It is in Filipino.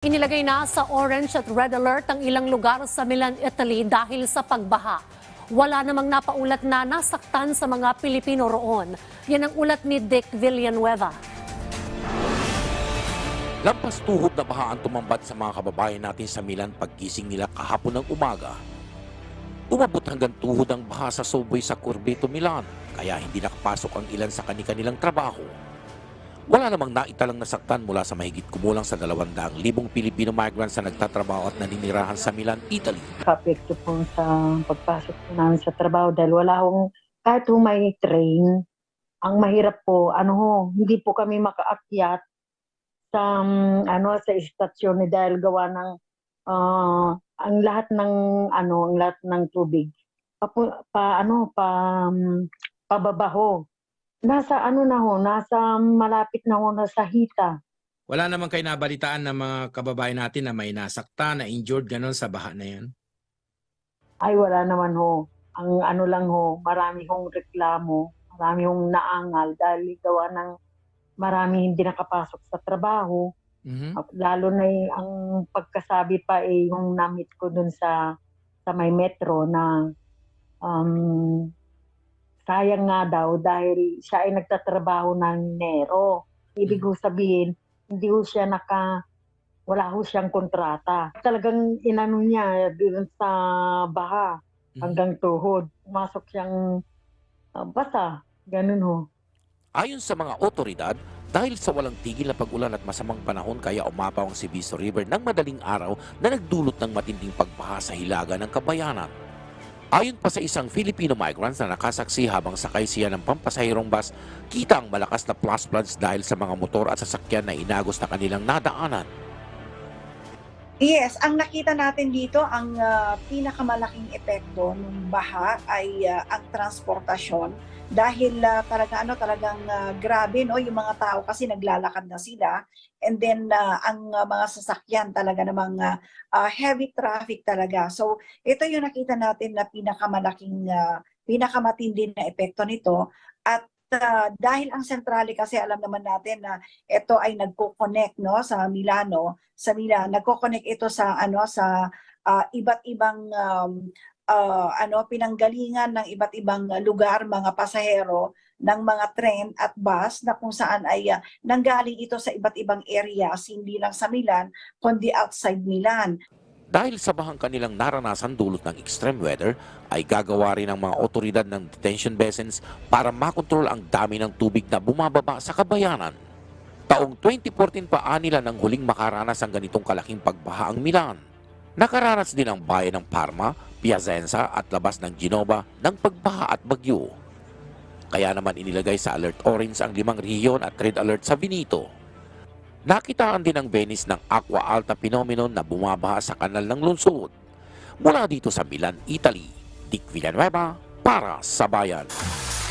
Inilagay na sa orange at red alert ang ilang lugar sa Milan, Italy dahil sa pagbaha. Wala namang napaulat na nasaktan sa mga Pilipino roon. Yan ang ulat ni Dick Villanueva. Lampas tuhod na baha ang tumambad sa mga kababayan natin sa Milan paggising nila kahapon ng umaga. Umabot hanggang tuhod ang baha sa subway sa Corbeto, Milan, kaya hindi nakapasok ang ilan sa kani-kanilang trabaho. Wala namang naitalang nasaktan mula sa mahigit kumulang sa 200,000 Pilipino migrants na nagtatrabaho at naninirahan sa Milan, Italy. kapekto po sa pagpasok po namin sa trabaho dahil wala akong, kahit may train, ang mahirap po, ano ho, hindi po kami makaakyat sa, um, ano, sa istasyon ni dahil gawa ng, ah, ang lahat ng, ano, ang lahat ng tubig, pa, pa ano, pa, um, pababaho. Nasa ano na ho, nasa malapit na ho na sa hita. Wala naman kayo nabalitaan ng mga kababayan natin na may nasakta, na injured, ganon sa baha na yan. Ay, wala naman ho. Ang ano lang ho, marami hong reklamo, marami hong naangal dahil gawa ng marami hindi nakapasok sa trabaho. Mhm. Lalo na yung, ang pagkasabi pa eh, yung namit ko dun sa sa may metro na um, sayang nga daw dahil siya ay nagtatrabaho ng Nero. Ibig ko sabihin, hindi ho siya naka, wala ho siyang kontrata. Talagang inano niya dun sa baha Mhm. hanggang tuhod. Pumasok siyang uh, basa. Ganun ho. Ayon sa mga otoridad, dahil sa walang tigil na pag-ulan at masamang panahon kaya umapaw ang Sibiso River ng madaling araw na nagdulot ng matinding pagbaha sa hilaga ng kabayanan. Ayon pa sa isang Filipino migrants na nakasaksi habang sakay siya ng pampasahirong bus, kita ang malakas na flash floods dahil sa mga motor at sasakyan na inagos na kanilang nadaanan. Yes, ang nakita natin dito, ang ah, pinakamalaking epekto ng baha ay ah, ang transportasyon. Dahil ah, talaga ano talagang ah, grabe no yung mga tao kasi naglalakad na sila. And then ah, ang ah, mga sasakyan talaga namang ah, ah, heavy traffic talaga. So ito yung nakita natin na pinakamalaking ah, pinakamatindi na epekto nito. At ah, dahil ang sentrale kasi alam naman natin na ito ay nagko-connect no sa Milano sa Milan nagko-connect ito sa ano sa ah, iba't ibang um, ah, ano pinanggalingan ng iba't ibang lugar mga pasahero ng mga tren at bus na kung saan ay ah, nanggaling ito sa iba't ibang areas hindi lang sa Milan kundi outside Milan Dahil sa bahang kanilang naranasan dulot ng extreme weather, ay gagawa rin ng mga otoridad ng detention basins para makontrol ang dami ng tubig na bumababa sa kabayanan. Taong 2014 pa nila nang huling makaranas ang ganitong kalaking pagbaha ang Milan. Nakaranas din ang bayan ng Parma, Piacenza at labas ng Genova ng pagbaha at bagyo. Kaya naman inilagay sa alert orange ang limang rehiyon at red alert sa Benito. Nakitaan din ang Venice ng aqua alta phenomenon na bumabaha sa kanal ng lungsod. Mula dito sa Milan, Italy, Dick Villanueva para sa Bayan.